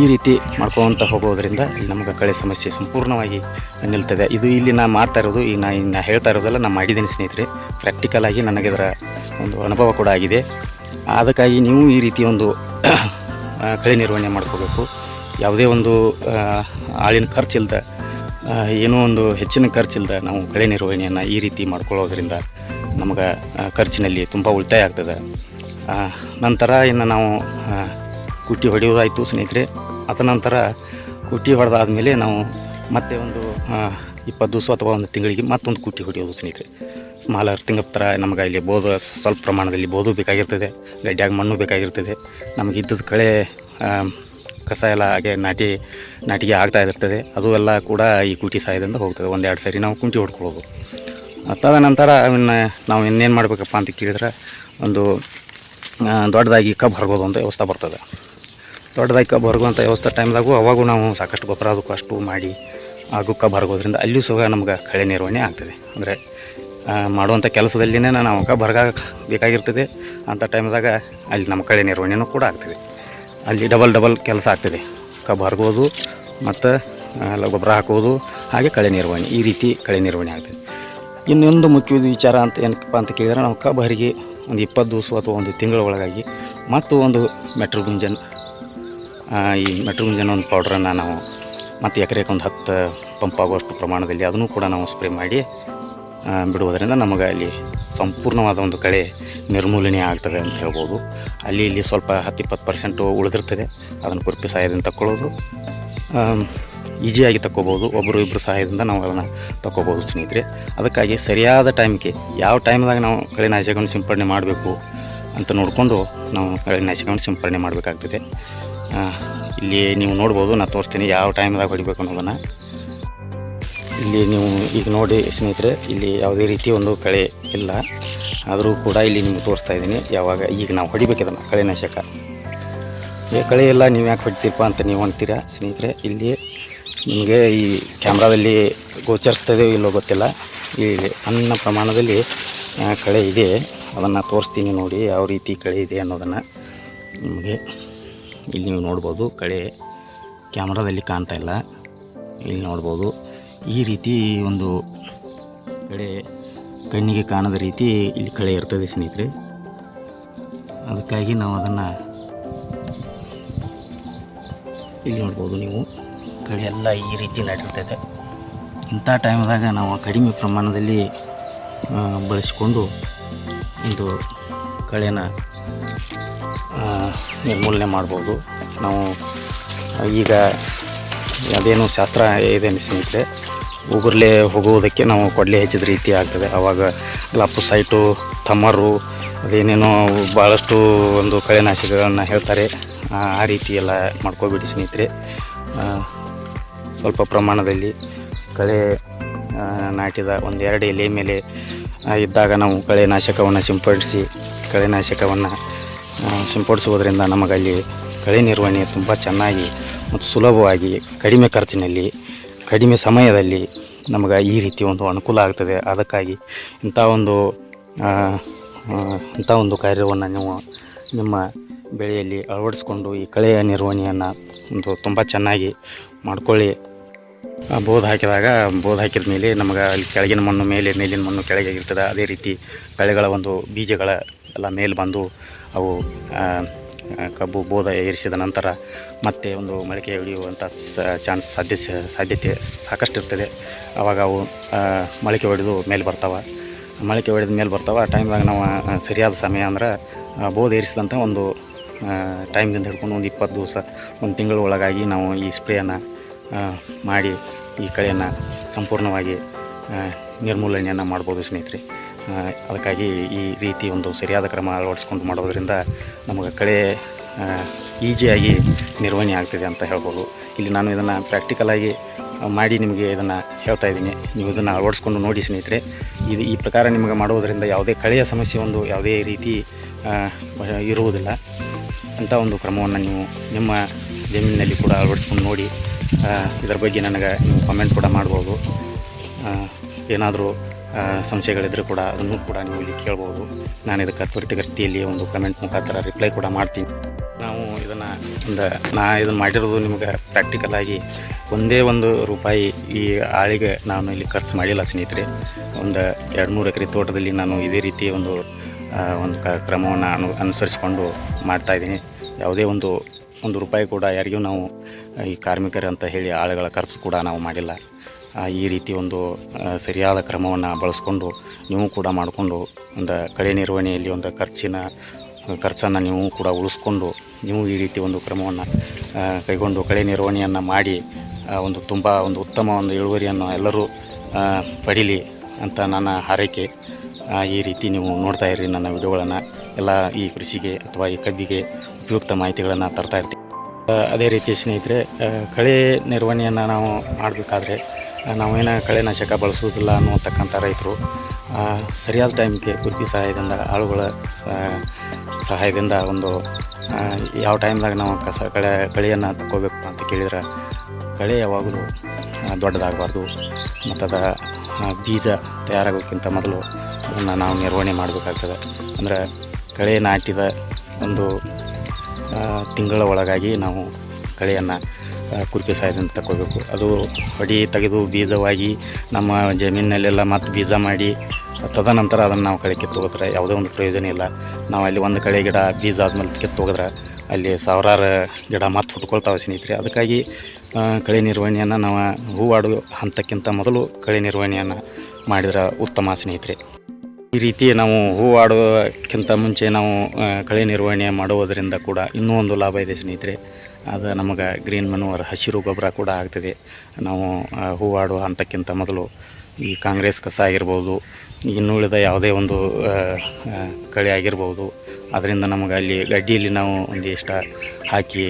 [SPEAKER 1] ಈ ರೀತಿ ಮಾಡ್ಕೊಳ್ತಾ ಹೋಗೋದ್ರಿಂದ ಇಲ್ಲಿ ನಮಗೆ ಕಳೆ ಸಮಸ್ಯೆ ಸಂಪೂರ್ಣವಾಗಿ ನಿಲ್ತದೆ. ಇದು ಇಲ್ಲಿ ನಾನು ಮಾಡ್ತಾ ಇರೋದು ಈ ನಾ ಇನ್ನು ಹೇಳ್ತಾ ಇರೋದೆಲ್ಲ ನಾನು ಮಾಡಿದ್ದೀನಿ ಸ್ನೇಹಿತರೆ. ಪ್ರಾಕ್ಟಿಕಲ್ ಆಗಿ ನನಗೆ ಇದರ ಒಂದು ಅನುಭವ ಕೂಡ ಆಗಿದೆ. ಅದಕ್ಕಾಗಿ ನೀವು ಈ ರೀತಿ ಒಂದು ಕಳೆ ನಿರ್ವಹಣೆ ಮಾಡ್ಕೋಬೇಕು. ಯಾವುದೇ ಒಂದು ಆಳಿನ ಖರ್ಚಿಲ್ದ ಆ, ಏನೋ ಒಂದು ಹೆಚ್ಚಿನ ಖರ್ಚಿಲ್ದ ನಾವು ಕಳೆ ನಿರ್ವಹಣೆಯನ್ನು ಈ ರೀತಿ ಮಾಡ್ಕೊಳ್ಳೋದ್ರಿಂದ ನಮಗೆ ಖರ್ಚಿನಲ್ಲಿ ತುಂಬ ಉಳಿತಾಯ ಆಗ್ತದೆ. ನಂತರ ಇನ್ನು ನಾವು ಕುಟ್ಟಿ ಹೊಡೆಯೋದಾಯಿತು ಸ್ನೇಹಿತರೆ. ಅದ ನಂತರ ಕುಟ್ಟಿ ಹೊಡೆದಾದ್ಮೇಲೆ ನಾವು ಮತ್ತೆ ಒಂದು ಇಪ್ಪತ್ತು ದಿವಸ ಅಥವಾ ಒಂದು ತಿಂಗಳಿಗೆ ಮತ್ತೊಂದು ಕುಟ್ಟಿ ಹೊಡೆಯೋದು ಸ್ನೇಹಿತರೆ. ಸ್ಮಾಲರ್ ತಿಂಗಳ ಥರ ನಮಗೆ ಇಲ್ಲಿ ಬೋದು ಸ್ವಲ್ಪ ಪ್ರಮಾಣದಲ್ಲಿ ಬೋದು ಬೇಕಾಗಿರ್ತದೆ ಗಡ್ಡ್ಯಾಗ ಮಣ್ಣು ಬೇಕಾಗಿರ್ತದೆ. ನಮಗೆ ಇದ್ದದ ಕಳೆ ಕಸ ಎಲ್ಲ ಹಾಗೆ ನಾಟಿ, ನಾಟಿಗೆ ಆಗ್ತಾ ಇರ್ತದೆ. ಅದು ಎಲ್ಲ ಕೂಡ ಈ ಕುಟಿ ಸಹಾಯದಿಂದ ಹೋಗ್ತದೆ. ಒಂದೆರಡು ಸರಿ ನಾವು ಕುಂಟಿ ಹೊಡ್ಕೊಳ್ಳೋದು ತದನಂತರ ಅವನ್ನ ನಾವು ಇನ್ನೇನು ಮಾಡಬೇಕಪ್ಪ ಅಂತ ಕೇಳಿದ್ರೆ ಒಂದು ದೊಡ್ಡದಾಗಿ ಕಬ್ಬು ಹರ್ಬೋದು ಅಂತ ವ್ಯವಸ್ಥೆ ಬರ್ತದೆ. ದೊಡ್ಡದಾಗಿ ಕಬ್ಬು ಹರಗುವಂಥ ವ್ಯವಸ್ಥೆ ಟೈಮ್ದಾಗೂ ಅವಾಗೂ ನಾವು ಸಾಕಷ್ಟು ಗೊಬ್ಬರ ಅದಕ್ಕೂ ಅಷ್ಟು ಮಾಡಿ ಹಾಗೂ ಕಬ್ಬು ಹರಗೋದ್ರಿಂದ ಅಲ್ಲಿಯೂ ಸಹ ನಮ್ಗೆ ಕಳೆ ನಿರ್ವಹಣೆ ಆಗ್ತದೆ. ಅಂದರೆ ಮಾಡುವಂಥ ಕೆಲಸದಲ್ಲಿನೇ ನಾವು ಕಬ್ಬು ಹರಗ ಬೇಕಾಗಿರ್ತದೆ. ಅಂಥ ಟೈಮ್ದಾಗ ಅಲ್ಲಿ ನಮ್ಮ ಕಳೆ ನಿರ್ವಹಣೆಯೂ ಕೂಡ ಆಗ್ತದೆ. ಅಲ್ಲಿ ಡಬಲ್ ಡಬಲ್ ಕೆಲಸ ಆಗ್ತದೆ. ಕಬ್ಬು ಹರಗೋದು ಮತ್ತು ಎಲ್ಲ ಗೊಬ್ಬರ ಹಾಕೋದು ಹಾಗೆ ಕಳೆ ನಿರ್ವಹಣೆ, ಈ ರೀತಿ ಕಳೆ ನಿರ್ವಹಣೆ ಆಗ್ತದೆ. ಇನ್ನೊಂದು ಮುಖ್ಯವಾದ ವಿಚಾರ ಅಂತ ಏನಪ್ಪ ಅಂತ ಕೇಳಿದ್ರೆ, ನಾವು ಕಬ್ಬು ಹರಿಗೆ ಒಂದು ಇಪ್ಪತ್ತು ದಿವಸ ಅಥವಾ ಒಂದು ತಿಂಗಳ ಒಳಗಾಗಿ ಮತ್ತು ಒಂದು ಮೆಟ್ರೋಗುಂಜನ್ ಈ ಮೆಟ್ರೋಗುಂಜನ್ ಒಂದು ಪೌಡ್ರನ್ನು ನಾವು ಮತ್ತು ಎಕರೆಗೆ ಒಂದು ಹತ್ತು ಪಂಪ್ ಆಗುವಷ್ಟು ಪ್ರಮಾಣದಲ್ಲಿ ಅದನ್ನು ಕೂಡ ನಾವು ಸ್ಪ್ರೇ ಮಾಡಿ ಬಿಡುವುದರಿಂದ ನಮಗೆ ಅಲ್ಲಿ ಸಂಪೂರ್ಣವಾದ ಒಂದು ಕಳೆ ನಿರ್ಮೂಲನೆ ಆಗ್ತದೆ ಅಂತ ಹೇಳ್ಬೋದು. ಅಲ್ಲಿ ಇಲ್ಲಿ ಸ್ವಲ್ಪ ಹತ್ತು ಇಪ್ಪತ್ತು ಪರ್ಸೆಂಟು ಉಳಿದಿರ್ತದೆ. ಅದನ್ನು ಕುರ್ಪಿ ಸಹಾಯದಿಂದ ತಗೊಳ್ಳೋದು ಈಸಿಯಾಗಿ ತಗೋಬೋದು ಒಬ್ಬರು ಇಬ್ಬರು ಸಹಾಯದಿಂದ ನಾವು ಅದನ್ನು ತಗೋಬೋದು ಸ್ನೇಹಿತರೆ. ಅದಕ್ಕಾಗಿ ಸರಿಯಾದ ಟೈಮ್ಗೆ ಯಾವ ಟೈಮ್ದಾಗ ನಾವು ಕಳೆನಾಶಕವನ್ನು ಸಿಂಪಡಣೆ ಮಾಡಬೇಕು ಅಂತ ನೋಡಿಕೊಂಡು ನಾವು ಕಳೆನಾಶಕವನ್ನು ಸಿಂಪಡಣೆ ಮಾಡಬೇಕಾಗ್ತದೆ. ಇಲ್ಲಿ ನೀವು ನೋಡ್ಬೋದು ನಾನು ತೋರಿಸ್ತೀನಿ ಯಾವ ಟೈಮ್ದಾಗ ಹೊಡಿಬೇಕು ಅನ್ನೋದನ್ನು. ಇಲ್ಲಿ ನೀವು ಈಗ ನೋಡಿ ಸ್ನೇಹಿತರೆ, ಇಲ್ಲಿ ಯಾವುದೇ ರೀತಿ ಒಂದು ಕಳೆ ಇಲ್ಲ. ಆದರೂ ಕೂಡ ಇಲ್ಲಿ ನಿಮ್ಗೆ ತೋರಿಸ್ತಾ ಇದ್ದೀನಿ, ಯಾವಾಗ ಈಗ ನಾವು ಹೊಡಿಬೇಕಿದನ್ನು ಕಳೆನಾಶಕ ಏ, ಕಳೆ ಇಲ್ಲ ನೀವು ಯಾಕೆ ಹೊಡಿತೀರಪ್ಪ ಅಂತ ನೀವು ಅಂತೀರಾ ಸ್ನೇಹಿತರೆ, ಇಲ್ಲಿ ನಿಮಗೆ ಈ ಕ್ಯಾಮ್ರಾದಲ್ಲಿ ಗೋಚರಿಸ್ತದೆಯೋ ಇಲ್ಲೋ ಗೊತ್ತಿಲ್ಲ. ಈ ಸಣ್ಣ ಪ್ರಮಾಣದಲ್ಲಿ ಕಳೆ ಇದೆ. ಅದನ್ನು ತೋರಿಸ್ತೀನಿ ನೋಡಿ ಯಾವ ರೀತಿ ಕಳೆ ಇದೆ ಅನ್ನೋದನ್ನು. ನಿಮಗೆ ಇಲ್ಲಿ ನೀವು ನೋಡ್ಬೋದು, ಕಳೆ ಕ್ಯಾಮ್ರಾದಲ್ಲಿ ಕಾಣ್ತಾ ಇಲ್ಲ. ಇಲ್ಲಿ ನೋಡ್ಬೋದು, ಈ ರೀತಿ ಒಂದು ಕಳೆ ಕಣ್ಣಿಗೆ ಕಾಣದ ರೀತಿ ಇಲ್ಲಿ ಕಳೆ ಇರ್ತದೆ ಸ್ನೇಹಿತರೆ. ಅದಕ್ಕಾಗಿ ನಾವು ಅದನ್ನು ಇಲ್ಲಿ ನೋಡ್ಬೋದು ನೀವು. ಎಲ್ಲ ಈ ರೀತಿ ನಡಿರ್ತದೆ ಇಂಥ ಟೈಮ್ದಾಗ ನಾವು ಕಡಿಮೆ ಪ್ರಮಾಣದಲ್ಲಿ ಬಳಸಿಕೊಂಡು ಇದು ಕಳೆನ ನಿರ್ಮೂಲನೆ ಮಾಡ್ಬೋದು. ನಾವು ಈಗ ಅದೇನು ಶಾಸ್ತ್ರ ಇದೆ ಸ್ನೇಹಿತರೆ, ಉಗುರ್ಲೆ ಹೋಗುವುದಕ್ಕೆ ನಾವು ಕೊಡಲೆ ಹೆಚ್ಚಿದ ರೀತಿ ಆಗ್ತದೆ. ಆವಾಗ ಸೈಟು, ಥಮರು, ಅದೇನೇನೋ ಭಾಳಷ್ಟು ಒಂದು ಕಳೆನಾಶಕಗಳನ್ನು ಹೇಳ್ತಾರೆ. ಆ ರೀತಿ ಎಲ್ಲ ಮಾಡ್ಕೋಬೇಡಿ ಸ್ನೇಹಿತರೆ. ಸ್ವಲ್ಪ ಪ್ರಮಾಣದಲ್ಲಿ ಕಳೆ ನಾಟಿದ ಒಂದೆರಡು ಎಲೆ ಮೇಲೆ ಇದ್ದಾಗ ನಾವು ಕಳೆ ನಾಶಕವನ್ನು ಸಿಂಪಡಿಸಿ, ಕಳೆ ನಾಶಕವನ್ನು ಸಿಂಪಡಿಸುವುದರಿಂದ ನಮಗಲ್ಲಿ ಕಳೆ ನಿರ್ವಹಣೆ ತುಂಬ ಚೆನ್ನಾಗಿ ಮತ್ತು ಸುಲಭವಾಗಿ ಕಡಿಮೆ ಖರ್ಚಿನಲ್ಲಿ, ಕಡಿಮೆ ಸಮಯದಲ್ಲಿ ನಮಗೆ ಈ ರೀತಿ ಒಂದು ಅನುಕೂಲ ಆಗ್ತದೆ. ಅದಕ್ಕಾಗಿ ಇಂಥ ಒಂದು ಇಂಥ ಒಂದು ಕಾರ್ಯವನ್ನು ನೀವು ನಿಮ್ಮ ಬೆಳೆಯಲ್ಲಿ ಅಳವಡಿಸ್ಕೊಂಡು ಈ ಕಳೆಯ ನಿರ್ವಹಣೆಯನ್ನು ಒಂದು ತುಂಬ ಚೆನ್ನಾಗಿ ಮಾಡ್ಕೊಳ್ಳಿ. ಬೋದ್ ಹಾಕಿದಾಗ, ಬೋದ್ ಹಾಕಿದ ಮೇಲೆ ನಮಗೆ ಅಲ್ಲಿ ಕೆಳಗಿನ ಮಣ್ಣು, ಮೇಲೆ ಮೇಲಿನ ಮಣ್ಣು ಕೆಳಗೆ ಆಗಿರ್ತದೆ ಅದೇ ರೀತಿ ಕಳೆಗಳ ಒಂದು ಬೀಜಗಳ ಎಲ್ಲ ಮೇಲೆ ಬಂದು ಅವು ಕಬ್ಬು ಬೋಧ ಏರಿಸಿದ ನಂತರ ಮತ್ತೆ ಒಂದು ಮೊಳಕೆ ಹೊಡೆಯುವಂಥ ಚಾನ್ಸ್ ಸಾಧ್ಯ, ಸಾಧ್ಯತೆ ಸಾಕಷ್ಟು ಇರ್ತದೆ. ಆವಾಗ ಅವು ಮೊಳಕೆ ಹೊಡೆದು ಮೇಲೆ ಬರ್ತಾವೆ. ಮೊಳಕೆ ಹೊಡೆದ ಮೇಲೆ ಬರ್ತಾವೆ. ಆ ಟೈಮ್ದಾಗ ನಾವು ಸರಿಯಾದ ಸಮಯ ಅಂದ್ರೆ ಬೋಧ ಏರಿಸಿದಂಥ ಒಂದು ಟೈಮ್ದಿಂದ ಹಿಡ್ಕೊಂಡು ಒಂದು ಇಪ್ಪತ್ತು ದಿವಸ, ಒಂದು ತಿಂಗಳ ಒಳಗಾಗಿ ನಾವು ಈ ಸ್ಪ್ರೇಯನ್ನು ಮಾಡಿ ಈ ಕಳೆಯನ್ನು ಸಂಪೂರ್ಣವಾಗಿ ನಿರ್ಮೂಲನೆಯನ್ನು ಮಾಡ್ಬೋದು ಸ್ನೇಹಿತರೆ. ಅದಕ್ಕಾಗಿ ಈ ರೀತಿ ಒಂದು ಸರಿಯಾದ ಕ್ರಮ ಅಳವಡಿಸ್ಕೊಂಡು ಮಾಡೋದರಿಂದ ನಮಗೆ ಕಳೆ ಈಜಿಯಾಗಿ ನಿರ್ವಹಣೆ ಆಗ್ತಿದೆ ಅಂತ ಹೇಳ್ಬೋದು. ಇಲ್ಲಿ ನಾನು ಇದನ್ನು ಪ್ರಾಕ್ಟಿಕಲಾಗಿ ಮಾಡಿ ನಿಮಗೆ ಇದನ್ನು ಹೇಳ್ತಾ ಇದ್ದೀನಿ. ನೀವು ಇದನ್ನು ಅಳವಡಿಸ್ಕೊಂಡು ನೋಡಿ ಸ್ನೇಹಿತರೆ. ಇದು ಈ ಪ್ರಕಾರ ನಿಮಗೆ ಮಾಡೋದರಿಂದ ಯಾವುದೇ ಕಳೆಯ ಸಮಸ್ಯೆ ಒಂದು ಯಾವುದೇ ರೀತಿ ಇರುವುದಿಲ್ಲ. ಅಂಥ ಒಂದು ಕ್ರಮವನ್ನು ನೀವು ನಿಮ್ಮ ಜಮೀನಿನಲ್ಲಿ ಕೂಡ ಅಳವಡಿಸ್ಕೊಂಡು ನೋಡಿ ಇದರ ಬಗ್ಗೆ ನನಗೆ ನೀವು ಕಮೆಂಟ್ ಕೂಡ ಮಾಡ್ಬೋದು. ಏನಾದರೂ ಸಂಶಯಗಳಿದ್ದರೂ ಕೂಡ ಅದನ್ನು ಕೂಡ ನೀವು ಇಲ್ಲಿ ಕೇಳ್ಬೋದು. ನಾನು ಇದಕ್ಕೆ ತ್ವರಿತಗತಿಯಲ್ಲಿ ಒಂದು ಕಮೆಂಟ್ ಮುಖಾಂತರ ರಿಪ್ಲೈ ಕೂಡ ಮಾಡ್ತೀನಿ. ನಾವು ಇದನ್ನು ಒಂದು, ನಾ ಇದನ್ನು ಮಾಡಿರೋದು ನಿಮಗೆ ಪ್ರಾಕ್ಟಿಕಲಾಗಿ ಒಂದೇ ಒಂದು ರೂಪಾಯಿ ಈ ಆಳಿಗೆ ನಾನು ಇಲ್ಲಿ ಖರ್ಚು ಮಾಡಿಲ್ಲ ಸ್ನೇಹಿತರೆ. ಒಂದು ಎರಡು ಮೂರು ಎಕರೆ ತೋಟದಲ್ಲಿ ನಾನು ಇದೇ ರೀತಿ ಒಂದು ಒಂದು ಕ್ರಮವನ್ನು ಅನು, ಅನುಸರಿಸಿಕೊಂಡು ಮಾಡ್ತಾಯಿದ್ದೀನಿ ಯಾವುದೇ ಒಂದು ಒಂದು ರೂಪಾಯಿ ಕೂಡ ಯಾರಿಗೂ ನಾವು ಈ ಕಾರ್ಮಿಕರು ಅಂತ ಹೇಳಿ ಆಳುಗಳ ಖರ್ಚು ಕೂಡ ನಾವು ಮಾಡಿಲ್ಲ. ಈ ರೀತಿ ಒಂದು ಸರಿಯಾದ ಕ್ರಮವನ್ನು ಬಳಸ್ಕೊಂಡು ನೀವು ಕೂಡ ಮಾಡಿಕೊಂಡು ಒಂದು ಕಳೆ ನಿರ್ವಹಣೆಯಲ್ಲಿ ಒಂದು ಖರ್ಚಿನ, ಖರ್ಚನ್ನು ನೀವು ಕೂಡ ಉಳಿಸ್ಕೊಂಡು ನೀವು ಈ ರೀತಿ ಒಂದು ಕ್ರಮವನ್ನು ಕೈಗೊಂಡು ಕಳೆ ನಿರ್ವಹಣೆಯನ್ನು ಮಾಡಿ ಒಂದು ತುಂಬ ಒಂದು ಉತ್ತಮ ಒಂದು ಇಳುವರಿಯನ್ನು ಎಲ್ಲರೂ ಪಡೀಲಿ ಅಂತ ನನ್ನ ಹಾರೈಕೆ. ಈ ರೀತಿ ನೀವು ನೋಡ್ತಾ ಇರಿ ನನ್ನ ವಿಡಿಯೋಗಳನ್ನು. ಎಲ್ಲ ಈ ಕೃಷಿಗೆ ಅಥವಾ ಈ ಕಬ್ಬಿಗೆ ಉಪಯುಕ್ತ ಮಾಹಿತಿಗಳನ್ನು ತರ್ತಾ ಇರ್ತೀವಿ. ಅದೇ ರೀತಿ ಸ್ನೇಹಿತರೆ ಕಳೆ ನಿರ್ವಹಣೆಯನ್ನು ನಾವು ಮಾಡಬೇಕಾದ್ರೆ ನಾವೇನು ಕಳೆನಾಶಕ ಬಳಸುವುದಿಲ್ಲ ಅನ್ನುವಂತಕ್ಕಂಥ ರೈತರು ಸರಿಯಾದ ಟೈಮ್ಗೆ ಕುರ್ಕಿ ಸಹಾಯದಿಂದ, ಆಳುಗಳ ಸಹಾಯದಿಂದ ಒಂದು ಯಾವ ಟೈಮ್ದಾಗ ನಾವು ಕಸ, ಕಳೆ, ಕಳೆಯನ್ನು ತಗೋಬೇಕು ಅಂತ ಕೇಳಿದ್ರೆ, ಕಳೆ ಯಾವಾಗಲೂ ದೊಡ್ಡದಾಗಬಾರ್ದು. ಮತ್ತು ಅದರ ಬೀಜ ತಯಾರಾಗೋಕ್ಕಿಂತ ಮೊದಲು ಅದನ್ನು ನಾವು ನಿರ್ವಹಣೆ ಮಾಡಬೇಕಾಗ್ತದೆ. ಅಂದರೆ ಕಳೆ ನಾಟಿದ ಒಂದು ತಿಂಗಳ ಒಳಗಾಗಿ ನಾವು ಕಳೆಯನ್ನು ಕುರ್ಪಿ ಸಹಾಯದಿಂದ ತಗೋಬೇಕು ಅದು ಹೊಡಿ ತೆಗೆದು ಬೀಜವಾಗಿ ನಮ್ಮ ಜಮೀನಿನಲ್ಲೆಲ್ಲ ಮತ್ತು ಬೀಜ ಮಾಡಿ, ತದನಂತರ ಅದನ್ನು ನಾವು ಕಳೆ ಕಿತ್ತೋಗಿದ್ರೆ ಯಾವುದೇ ಒಂದು ಪ್ರಯೋಜನ ಇಲ್ಲ. ನಾವು ಅಲ್ಲಿ ಒಂದು ಕಳೆ ಗಿಡ ಬೀಜ ಆದ್ಮೇಲೆ ಕಿತ್ತೋಗಿದ್ರೆ ಅಲ್ಲಿ ಸಾವಿರಾರು ಗಿಡ ಮತ್ತೆ ಹುಟ್ಕೊಳ್ತಾವೆ ಸ್ನೇಹಿತರೆ. ಅದಕ್ಕಾಗಿ ಕಳೆ ನಿರ್ವಹಣೆಯನ್ನು ನಾವು ಹೂವಾಡೋ ಹಂತಕ್ಕಿಂತ ಮೊದಲು ಕಳೆ ನಿರ್ವಹಣೆಯನ್ನು ಮಾಡಿದ್ರೆ ಉತ್ತಮ ಸ್ನೇಹಿತರೆ. ಈ ರೀತಿ ನಾವು ಹೂ ಆಡೋಕ್ಕಿಂತ ಮುಂಚೆ ನಾವು ಕಳೆ ನಿರ್ವಹಣೆ ಮಾಡುವುದರಿಂದ ಕೂಡ ಇನ್ನೂ ಒಂದು ಲಾಭ ಇದೆ ಸ್ನೇಹಿತರೆ. ಅದು ನಮಗೆ ಗ್ರೀನ್ ಮನೋವರ್ ಹಸಿರು ಗೊಬ್ಬರ ಕೂಡ ಆಗ್ತದೆ. ನಾವು ಹೂ ಆಡುವ ಹಂತಕ್ಕಿಂತ ಮೊದಲು ಈ ಕಾಂಗ್ರೆಸ್ ಕಸ ಆಗಿರ್ಬೋದು ಇನ್ನುಳಿದ ಯಾವುದೇ ಒಂದು ಕಳೆ ಆಗಿರ್ಬೋದು, ಅದರಿಂದ ನಮಗೆ ಅಲ್ಲಿ ಗಡ್ಡಿಯಲ್ಲಿ ನಾವು ಒಂದಿಷ್ಟು ಹಾಕಿ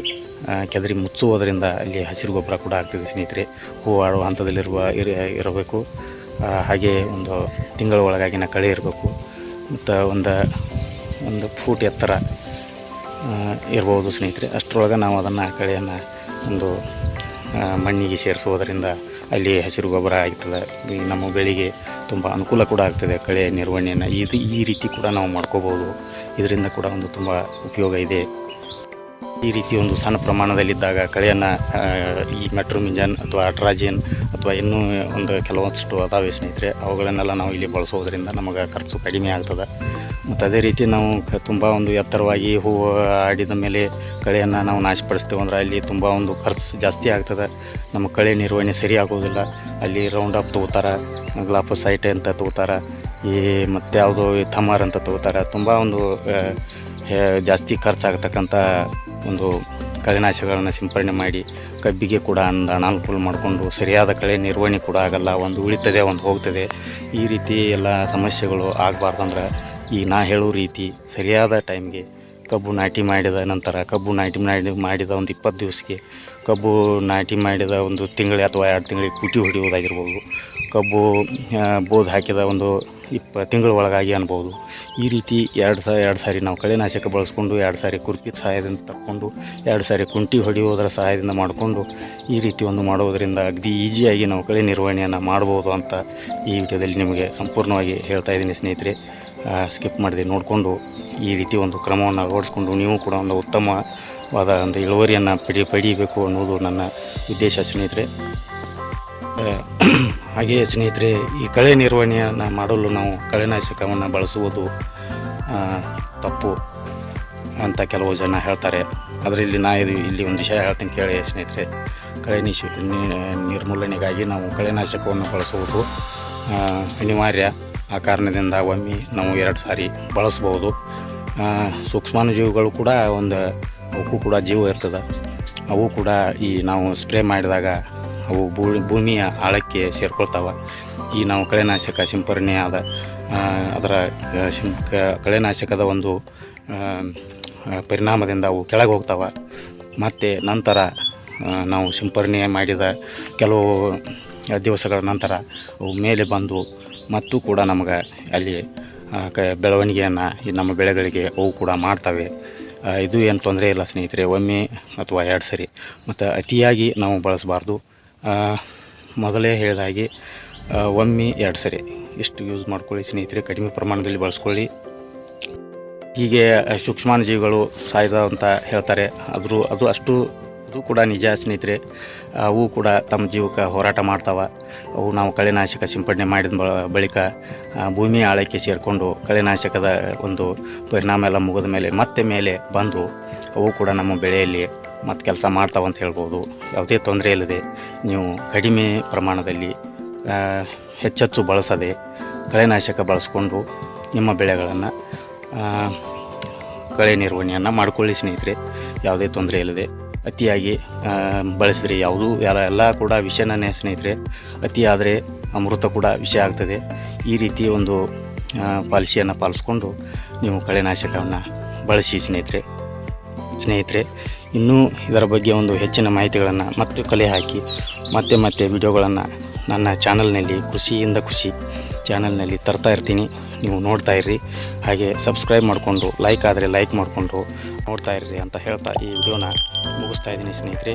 [SPEAKER 1] ಕೆದರಿ ಮುಚ್ಚುವುದರಿಂದ ಅಲ್ಲಿ ಹಸಿರು ಗೊಬ್ಬರ ಕೂಡ ಆಗ್ತದೆ ಸ್ನೇಹಿತರೆ. ಹೂವಾಡುವ ಹಂತದಲ್ಲಿರುವ ಇರ, ಇರಬೇಕು. ಹಾಗೆ ಒಂದು ತಿಂಗಳ ಒಳಗಾಗಿನ ಕಳೆ ಇರಬೇಕು. ಮತ್ತು ಒಂದು ಒಂದು ಫೂಟ್ ಎತ್ತರ ಇರ್ಬೋದು ಸ್ನೇಹಿತರೆ. ಅಷ್ಟರೊಳಗೆ ನಾವು ಅದನ್ನು ಕಳೆಯನ್ನು ಒಂದು ಮಣ್ಣಿಗೆ ಸೇರಿಸುವುದರಿಂದ ಅಲ್ಲಿ ಹಸಿರು ಗೊಬ್ಬರ ಆಗ್ತದೆ. ನಮ್ಮ ಬೆಳೆಗೆ ತುಂಬ ಅನುಕೂಲ ಕೂಡ ಆಗ್ತದೆ ಕಳೆ ನಿರ್ವಹಣೆಯನ್ನು. ಇದು ಈ ರೀತಿ ಕೂಡ ನಾವು ಮಾಡ್ಕೋಬೋದು. ಇದರಿಂದ ಕೂಡ ಒಂದು ತುಂಬ ಉಪಯೋಗ ಇದೆ. ಈ ರೀತಿ ಒಂದು ಸಣ್ಣ ಪ್ರಮಾಣದಲ್ಲಿದ್ದಾಗ ಕಳೆಯನ್ನು ಈ ಮೆಟ್ರೋಮಿಂಜನ್ ಅಥವಾ ಅಟ್ರಾಜಿನ್ ಅಥವಾ ಇನ್ನೂ ಒಂದು ಕೆಲವೊಂದಷ್ಟು ಅದಾವೆ ಸ್ನೇಹಿತರೆ, ಅವುಗಳನ್ನೆಲ್ಲ ನಾವು ಇಲ್ಲಿ ಬಳಸೋದ್ರಿಂದ ನಮಗೆ ಖರ್ಚು ಕಡಿಮೆ ಆಗ್ತದೆ. ಮತ್ತು ಅದೇ ರೀತಿ ನಾವು ತುಂಬ ಒಂದು ಎತ್ತರವಾಗಿ ಹೂವು ಆಡಿದ ಮೇಲೆ ಕಳೆಯನ್ನು ನಾವು ನಾಶಪಡಿಸ್ತೇವೆ ಅಂದ್ರೆ ಅಲ್ಲಿ ತುಂಬ ಒಂದು ಖರ್ಚು ಜಾಸ್ತಿ ಆಗ್ತದೆ. ನಮ್ಮ ಕಳೆ ನಿರ್ವಹಣೆ ಸರಿ ಆಗೋದಿಲ್ಲ. ಅಲ್ಲಿ ರೌಂಡ್ ಅಪ್ ತೊಗೋತಾರೆ, ಗ್ಲಾಫೋಸೈಟ್ ಅಂತ ತೊಗೋತಾರೆ, ಈ ಮತ್ತು ಯಾವುದೋ ಥಮರ್ ಅಂತ ತೊಗೋತಾರೆ, ತುಂಬ ಒಂದು ಜಾಸ್ತಿ ಖರ್ಚಾಗತಕ್ಕಂಥ ಒಂದು ಕಳೆನಾಶಕಗಳನ್ನು ಸಿಂಪರಣೆ ಮಾಡಿ, ಕಬ್ಬಿಗೆ ಕೂಡ ಒಂದು ಅನಾನುಕೂಲ ಮಾಡಿಕೊಂಡು, ಸರಿಯಾದ ಕಳೆ ನಿರ್ವಹಣೆ ಕೂಡ ಆಗಲ್ಲ, ಒಂದು ಉಳಿತದೆ, ಒಂದು ಹೋಗ್ತದೆ. ಈ ರೀತಿ ಎಲ್ಲ ಸಮಸ್ಯೆಗಳು ಆಗಬಾರ್ದಂದ್ರೆ ಈ ನಾ ಹೇಳೋ ರೀತಿ ಸರಿಯಾದ ಟೈಮ್ಗೆ ಕಬ್ಬು ನಾಟಿ ಮಾಡಿದ ನಂತರ, ಕಬ್ಬು ನಾಟಿ ಮಾಡಿ, ಮಾಡಿದ ಒಂದು ಇಪ್ಪತ್ತು ದಿವಸಕ್ಕೆ ಕಬ್ಬು ನಾಟಿ ಮಾಡಿದ ಒಂದು ತಿಂಗಳು ಅಥವಾ ಎರಡು ತಿಂಗಳಿಗೆ ಕುಟಿ ಹೊಡೆಯುವುದಾಗಿರ್ಬೋದು. ಕಬ್ಬು ಬೋದು ಹಾಕಿದ ಒಂದು ಇಪ್ಪ, ತಿಂಗಳ ಒಳಗಾಗಿ ಅನ್ಬೋದು. ಈ ರೀತಿ ಎರಡು ಸಾ, ಎರಡು ಸಾರಿ ನಾವು ಕಳೆನಾಶಕ ಬಳಸ್ಕೊಂಡು, ಎರಡು ಸಾರಿ ಕುರ್ಪಿ ಸಹಾಯದಿಂದ ತಕ್ಕೊಂಡು, ಎರಡು ಸಾರಿ ಕುಂಟಿ ಹೊಡೆಯುವುದರ ಸಹಾಯದಿಂದ ಮಾಡಿಕೊಂಡು, ಈ ರೀತಿ ಒಂದು ಮಾಡುವುದರಿಂದ ಅಗದಿ ಈಸಿಯಾಗಿ ನಾವು ಕಳೆ ನಿರ್ವಹಣೆಯನ್ನು ಮಾಡ್ಬೋದು ಅಂತ ಈ ವಿಡಿಯೋದಲ್ಲಿ ನಿಮಗೆ ಸಂಪೂರ್ಣವಾಗಿ ಹೇಳ್ತಾ ಇದ್ದೀನಿ ಸ್ನೇಹಿತರೆ. ಸ್ಕಿಪ್ ಮಾಡಿದೆ ನೋಡಿಕೊಂಡು ಈ ರೀತಿ ಒಂದು ಕ್ರಮವನ್ನು ಅಳವಡಿಸ್ಕೊಂಡು ನೀವು ಕೂಡ ಒಂದು ಉತ್ತಮವಾದ ಒಂದು ಇಳುವರಿಯನ್ನು ಪಡಿ, ಪಡೀಬೇಕು ಅನ್ನೋದು ನನ್ನ ಉದ್ದೇಶ ಸ್ನೇಹಿತರೆ. ಹಾಗೆಯೇ ಸ್ನೇಹಿತರೆ, ಈ ಕಳೆ ನಿರ್ವಹಣೆಯನ್ನು ಮಾಡಲು ನಾವು ಕಳೆನಾಶಕವನ್ನು ಬಳಸುವುದು ತಪ್ಪು ಅಂತ ಕೆಲವು ಜನ ಹೇಳ್ತಾರೆ. ಅದರಲ್ಲಿ ನಾ ಇಲ್ಲಿ ಒಂದು ವಿಷಯ ಹೇಳ್ತೀನಿ ಕೇಳಿ ಸ್ನೇಹಿತರೆ. ಕಳೆ ನಿಶ ನಿರ್ಮೂಲನೆಗಾಗಿ ನಾವು ಕಳೆನಾಶಕವನ್ನು ಬಳಸುವುದು ಅನಿವಾರ್ಯ. ಆ ಕಾರಣದಿಂದ ಒಮ್ಮೆ ನಾವು ಎರಡು ಸಾರಿ ಬಳಸ್ಬೋದು. ಸೂಕ್ಷ್ಮಾಣುಜೀವಿಗಳು ಕೂಡ ಒಂದು, ಅವಕ್ಕೂ ಕೂಡ ಜೀವ ಇರ್ತದೆ. ಅವು ಕೂಡ ಈ ನಾವು ಸ್ಪ್ರೇ ಮಾಡಿದಾಗ ಅವು ಭೂಮಿಯ ಆಳಕ್ಕೆ ಸೇರ್ಕೊಳ್ತಾವೆ. ಈ ನಾವು ಕಳೆನಾಶಕ ಸಿಂಪರಣೆ ಆದ ಅದರ ಸಿಂ ಕಳೆನಾಶಕದ ಒಂದು ಪರಿಣಾಮದಿಂದ ಅವು ಕೆಳಗೆ ಹೋಗ್ತಾವೆ ಮತ್ತು ನಂತರ ನಾವು ಸಿಂಪರಣೆ ಮಾಡಿದ ಕೆಲವು ದಿವಸಗಳ ನಂತರ ಅವು ಮೇಲೆ ಬಂದು ಮತ್ತು ಕೂಡ ನಮಗೆ ಅಲ್ಲಿ ಕ, ಬೆಳವಣಿಗೆಯನ್ನು ನಮ್ಮ ಬೆಳೆಗಳಿಗೆ ಅವು ಕೂಡ ಮಾಡ್ತವೆ. ಇದು ಏನು ತೊಂದರೆ ಇಲ್ಲ ಸ್ನೇಹಿತರೆ, ಒಮ್ಮೆ ಅಥವಾ ಎರಡು ಸರಿ, ಮತ್ತು ಅತಿಯಾಗಿ ನಾವು ಬಳಸಬಾರ್ದು. ಮೊದಲೇ ಹೇಳಿದ ಹಾಗೆ ಆ, ಒಮ್ಮೆ ಎರಡು ಸರಿ ಇಷ್ಟು ಯೂಸ್ ಮಾಡ್ಕೊಳ್ಳಿ ಸ್ನೇಹಿತರೆ ಕಡಿಮೆ ಪ್ರಮಾಣದಲ್ಲಿ ಬಳಸ್ಕೊಳ್ಳಿ. ಹೀಗೆ ಸೂಕ್ಷ್ಮಾಣುಜೀವಿಗಳು ಸಾಯ್ದ ಅಂತ ಹೇಳ್ತಾರೆ. ಆದರೂ ಅದು ಅಷ್ಟು ಅದು ಕೂಡ ನಿಜ ಸ್ನೇಹಿತರೆ. ಅವು ಕೂಡ ತಮ್ಮ ಜೀವಕ್ಕೆ ಹೋರಾಟ ಮಾಡ್ತಾವೆ. ಅವು ನಾವು ಕಳೆನಾಶಕ ಸಿಂಪಡಣೆ ಮಾಡಿದ ಬಳಿಕ ಭೂಮಿ ಆಳಕ್ಕೆ ಸೇರಿಕೊಂಡು ಕಳೆನಾಶಕದ ಒಂದು ಪರಿಣಾಮ ಎಲ್ಲ ಮುಗಿದ ಮೇಲೆ ಮತ್ತೆ ಮೇಲೆ ಬಂದು ಅವು ಕೂಡ ನಮ್ಮ ಬೆಳೆಯಲ್ಲಿ ಮತ್ತು ಕೆಲಸ ಮಾಡ್ತಾವೆ ಅಂತ ಹೇಳ್ಬೋದು. ಯಾವುದೇ ತೊಂದರೆ ಇಲ್ಲದೆ ನೀವು ಕಡಿಮೆ ಪ್ರಮಾಣದಲ್ಲಿ ಹೆಚ್ಚೆಚ್ಚು ಬಳಸದೆ ಕಳೆನಾಶಕ ಬಳಸ್ಕೊಂಡು ನಿಮ್ಮ ಬೆಳೆಗಳನ್ನು ಕಳೆ ನಿರ್ವಹಣೆಯನ್ನು ಮಾಡ್ಕೊಳ್ಳಿ ಸ್ನೇಹಿತರೆ. ಯಾವುದೇ ತೊಂದರೆ ಇಲ್ಲದೆ ಅತಿಯಾಗಿ ಬಳಸಿದರೆ ಯಾವುದೂ ಎಲ್ಲ ಎಲ್ಲ ಕೂಡ ವಿಷಯನೇ ಸ್ನೇಹಿತರೆ ಅತಿಯಾದರೆ ಅಮೃತ ಕೂಡ ವಿಷಯ ಆಗ್ತದೆ. ಈ ರೀತಿ ಒಂದು ಪಾಲಿಸಿಯನ್ನು ಪಾಲಿಸ್ಕೊಂಡು ನೀವು ಕಳೆನಾಶಕವನ್ನು ಬಳಸಿ ಸ್ನೇಹಿತರೆ. ಸ್ನೇಹಿತರೆ ಇನ್ನೂ ಇದರ ಬಗ್ಗೆ ಒಂದು ಹೆಚ್ಚಿನ ಮಾಹಿತಿಗಳನ್ನು ಮತ್ತು ಕಲೆ ಹಾಕಿ ಮತ್ತೆ ಮತ್ತೆ ವಿಡಿಯೋಗಳನ್ನು ನನ್ನ ಚಾನಲ್ನಲ್ಲಿ ಖುಷಿಯಿಂದ ಖುಷಿ ಚಾನಲ್ನಲ್ಲಿ ತರ್ತಾ ಇರ್ತೀನಿ. ನೀವು ನೋಡ್ತಾ ಇರ್ರಿ. ಹಾಗೆ ಸಬ್ಸ್ಕ್ರೈಬ್ ಮಾಡಿಕೊಂಡು ಲೈಕ್ ಆದರೆ ಲೈಕ್ ಮಾಡಿಕೊಂಡು ನೋಡ್ತಾ ಇರ್ರಿ ಅಂತ ಹೇಳ್ತಾ ಈ ವಿಡಿಯೋನ ಮುಗಿಸ್ತಾ ಇದ್ದೀನಿ ಸ್ನೇಹಿತರೆ.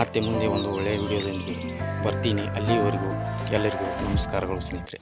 [SPEAKER 1] ಮತ್ತೆ ಮುಂದೆ ಒಂದು ಒಳ್ಳೆಯ ವಿಡಿಯೋದೊಂದಿಗೆ ಬರ್ತೀನಿ. ಅಲ್ಲಿವರೆಗೂ ಎಲ್ಲರಿಗೂ ನಮಸ್ಕಾರಗಳು ಸ್ನೇಹಿತರೆ.